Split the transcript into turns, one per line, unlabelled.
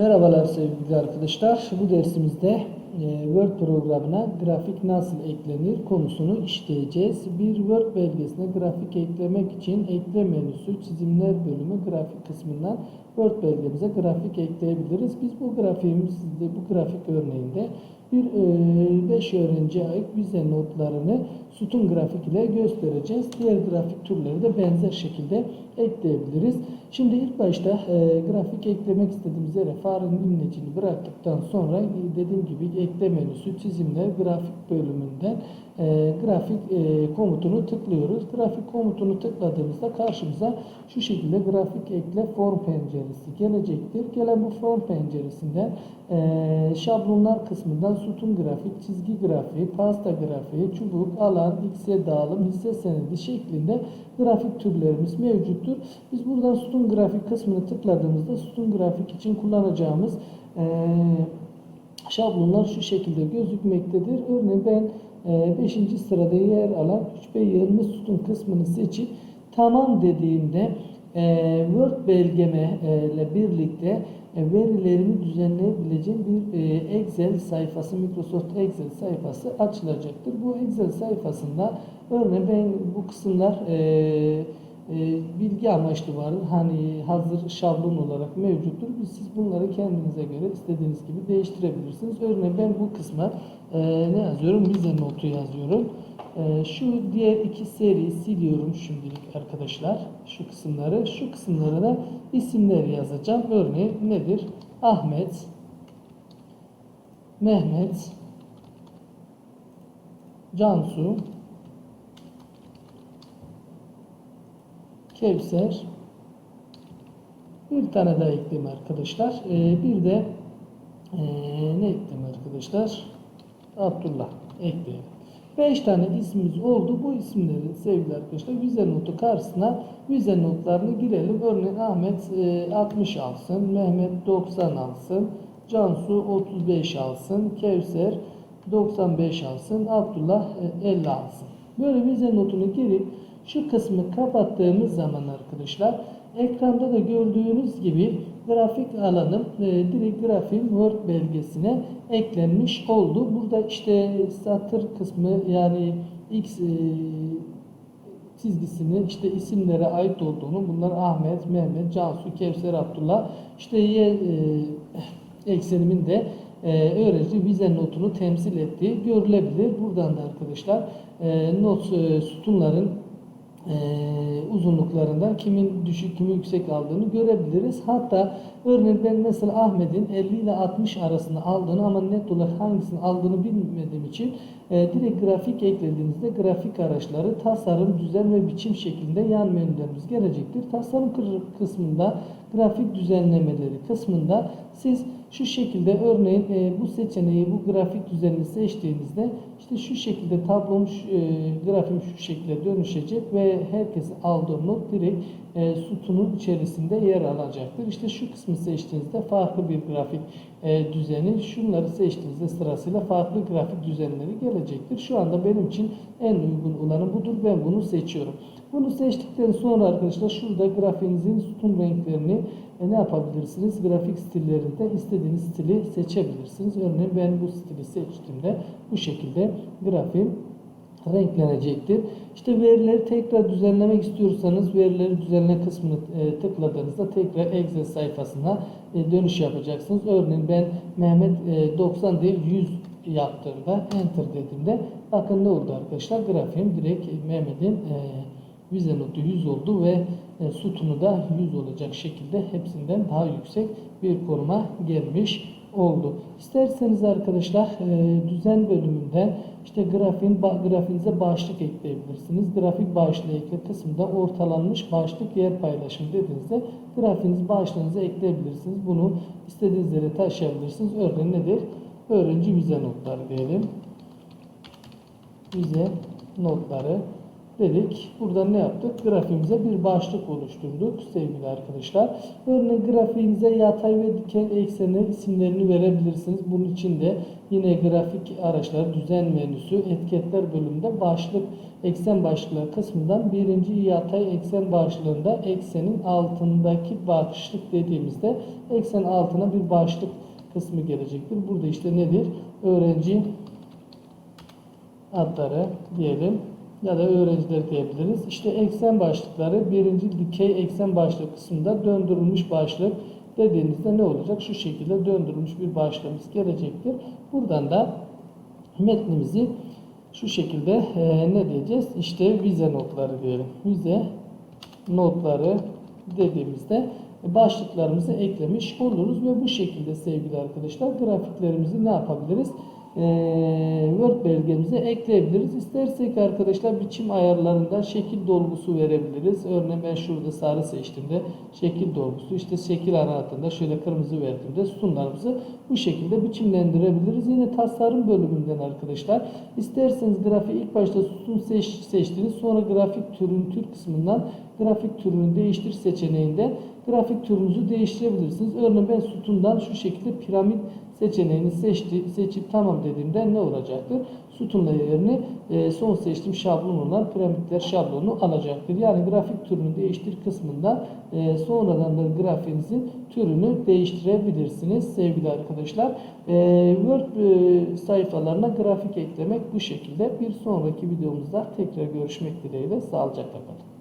Merhabalar sevgili arkadaşlar. Bu dersimizde Word programına grafik nasıl eklenir konusunu işleyeceğiz. Bir Word belgesine grafik eklemek için ekle menüsü çizimler bölümü grafik kısmından Word belgemize grafik ekleyebiliriz. Biz bu grafiğimizde bu grafik örneğinde bir 5 öğrenci ait vize notlarını sütun grafik ile göstereceğiz. Diğer grafik türleri de benzer şekilde ekleyebiliriz. Şimdi ilk başta e, grafik eklemek istediğimiz yere farenin imlecini bıraktıktan sonra e, dediğim gibi ekle menüsü çizimler grafik bölümünden e, grafik e, komutunu tıklıyoruz. Grafik komutunu tıkladığımızda karşımıza şu şekilde grafik ekle form penceresi gelecektir. Gelen bu form penceresinden e, şablonlar kısmından sütun grafik, çizgi grafiği, pasta grafiği, çubuk, alan, x'e dağılım, hisse senedi şeklinde grafik türlerimiz mevcuttur. Biz buradan sütun grafik kısmını tıkladığımızda sütun grafik için kullanacağımız e, şablonlar şu şekilde gözükmektedir. Örneğin ben 5. sırada yer alan 3 ve 20 sütun kısmını seçip tamam dediğimde e, Word belgeme e, ile birlikte e, verilerimi düzenleyebileceğim bir e, Excel sayfası, Microsoft Excel sayfası açılacaktır. Bu Excel sayfasında örneğin ben bu kısımlar e, e, bilgi amaçlı vardır. Hani hazır şablon olarak mevcuttur. Siz bunları kendinize göre istediğiniz gibi değiştirebilirsiniz. Örneğin ben bu kısma e, ne yazıyorum? Vize notu yazıyorum. E, şu diğer iki seriyi siliyorum şimdilik arkadaşlar. Şu kısımları. Şu kısımlara da isimler yazacağım. Örneğin nedir? Ahmet, Mehmet, Cansu, Kevser, bir tane daha ekleyeyim arkadaşlar. Ee, bir de ee, ne ekleyeyim arkadaşlar? Abdullah ekleyelim. 5 tane ismimiz oldu. Bu isimleri sevgili arkadaşlar vize notu karşısına vize notlarını girelim. Örneğin Ahmet e, 60 alsın, Mehmet 90 alsın, Cansu 35 alsın, Kevser 95 alsın, Abdullah e, 50 alsın. Böyle vize notunu girip şu kısmı kapattığımız zaman arkadaşlar ekranda da gördüğünüz gibi grafik alanım e, direkt grafiğin Word belgesine eklenmiş oldu. Burada işte satır kısmı yani X e, çizgisini işte isimlere ait olduğunu bunlar Ahmet, Mehmet, Cansu, Kevser, Abdullah işte Y e, eksenimin de e, öğrenci vize notunu temsil ettiği görülebilir. Buradan da arkadaşlar e, not e, sütunların e, uzunluklarından kimin düşük kimin yüksek aldığını görebiliriz. Hatta örneğin ben mesela Ahmet'in 50 ile 60 arasında aldığını ama net olarak hangisini aldığını bilmediğim için e, direkt grafik eklediğinizde grafik araçları tasarım, düzen ve biçim şeklinde yan menülerimiz gelecektir. Tasarım kısmında grafik düzenlemeleri kısmında siz şu şekilde örneğin e, bu seçeneği bu grafik düzenini seçtiğinizde işte şu şekilde tablom şu, e, grafim şu şekilde dönüşecek ve herkesin aldığı not direkt e, sütunun içerisinde yer alacaktır. İşte şu kısmı seçtiğinizde farklı bir grafik e, düzeni, şunları seçtiğinizde sırasıyla farklı grafik düzenleri gelecektir. Şu anda benim için en uygun olanı budur. Ben bunu seçiyorum. Bunu seçtikten sonra arkadaşlar şurada grafiğinizin sütun renklerini e, ne yapabilirsiniz? Grafik stillerinde istediğiniz stili seçebilirsiniz. Örneğin ben bu stili seçtiğimde bu şekilde grafiğim renklenecektir. İşte verileri tekrar düzenlemek istiyorsanız verileri düzenle kısmını e, tıkladığınızda tekrar Excel sayfasına e, dönüş yapacaksınız. Örneğin ben Mehmet e, 90 değil 100 yaptığımda enter dediğimde bakın ne oldu arkadaşlar grafiğim direkt Mehmet'in e, vize notu 100 oldu ve e, sütunu da 100 olacak şekilde hepsinden daha yüksek bir konuma gelmiş oldu. İsterseniz arkadaşlar e, düzen bölümünden işte grafiğin grafiğinize başlık ekleyebilirsiniz. Grafik başlığı ekle kısmında ortalanmış başlık yer paylaşımı dediğinizde grafiğiniz başlığınıza ekleyebilirsiniz. Bunu istediğiniz yere taşıyabilirsiniz. Örneğin nedir? Öğrenci vize notları diyelim. Vize notları dedik. Burada ne yaptık? Grafiğimize bir başlık oluşturduk sevgili arkadaşlar. Örneğin grafiğinize yatay ve dikey ekseni isimlerini verebilirsiniz. Bunun için de yine grafik araçları düzen menüsü etiketler bölümünde başlık eksen başlıkları kısmından birinci yatay eksen başlığında eksenin altındaki başlık dediğimizde eksen altına bir başlık kısmı gelecektir. Burada işte nedir? Öğrenci adları diyelim ya da öğrenciler diyebiliriz. İşte eksen başlıkları birinci dikey eksen başlık kısmında döndürülmüş başlık dediğimizde ne olacak? Şu şekilde döndürülmüş bir başlığımız gelecektir. Buradan da metnimizi şu şekilde e, ne diyeceğiz? İşte vize notları diyelim. Vize notları dediğimizde başlıklarımızı eklemiş oluruz ve bu şekilde sevgili arkadaşlar grafiklerimizi ne yapabiliriz? Ee, Word belgemize ekleyebiliriz. İstersek arkadaşlar biçim ayarlarından şekil dolgusu verebiliriz. Örneğin ben şurada sarı seçtiğimde şekil dolgusu, işte şekil anahtarında şöyle kırmızı verdiğimde sütunlarımızı bu şekilde biçimlendirebiliriz. Yine tasarım bölümünden arkadaşlar isterseniz grafiği ilk başta sütun seç, seçtiniz sonra grafik türün tür kısmından grafik türünü değiştir seçeneğinde grafik türünüzü değiştirebilirsiniz. Örneğin ben sütundan şu şekilde piramit seçeneğini seçti, seçip tamam dediğimde ne olacaktır? Sütunla yerini e, son seçtiğim şablon olan piramitler şablonu alacaktır. Yani grafik türünü değiştir kısmında e, sonradan da grafiğinizin türünü değiştirebilirsiniz sevgili arkadaşlar. E, Word sayfalarına grafik eklemek bu şekilde. Bir sonraki videomuzda tekrar görüşmek dileğiyle. Sağlıcakla kalın.